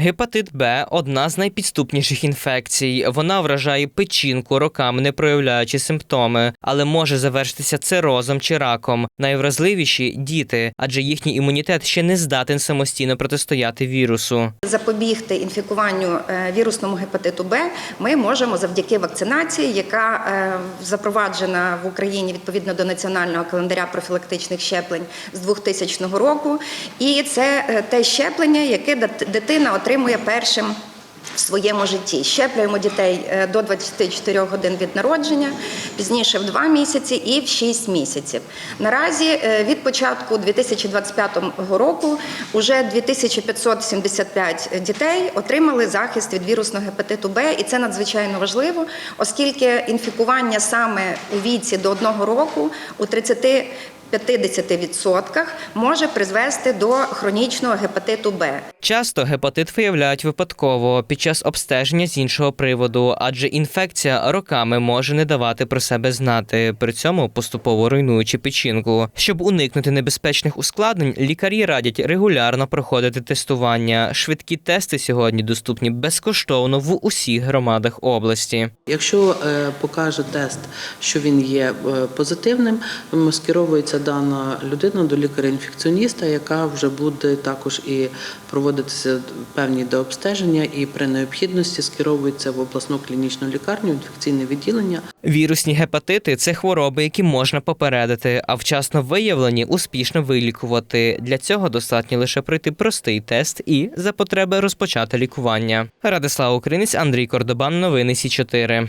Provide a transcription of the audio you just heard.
Гепатит Б одна з найпідступніших інфекцій. Вона вражає печінку роками, не проявляючи симптоми, але може завершитися цирозом чи раком. Найвразливіші діти, адже їхній імунітет ще не здатен самостійно протистояти вірусу. Запобігти інфікуванню е, вірусному гепатиту Б ми можемо завдяки вакцинації, яка е, запроваджена в Україні відповідно до національного календаря профілактичних щеплень з 2000 року. І це е, те щеплення, яке дит- дитина отримує першим. В своєму житті щеплюємо дітей е, до 24 годин від народження, пізніше в 2 місяці і в 6 місяців. Наразі е, від початку 2025 року уже 2575 дітей отримали захист від вірусного гепатиту Б, і це надзвичайно важливо, оскільки інфікування саме у віці до 1 року у 30 50% може призвести до хронічного гепатиту Б. Часто гепатит виявляють випадково під час обстеження з іншого приводу, адже інфекція роками може не давати про себе знати, при цьому поступово руйнуючи печінку. Щоб уникнути небезпечних ускладнень, лікарі радять регулярно проходити тестування. Швидкі тести сьогодні доступні безкоштовно в усіх громадах області. Якщо е, покаже тест, що він є е, позитивним, скеровується дана людина до лікаря-інфекціоніста, яка вже буде також і проводитися певні дообстеження, і при необхідності скеровується в обласну клінічну лікарню, інфекційне відділення. Вірусні гепатити це хвороби, які можна попередити, а вчасно виявлені успішно вилікувати. Для цього достатньо лише пройти простий тест і за потреби розпочати лікування. Радислав Українець, Андрій Кордобан, новини Сі 4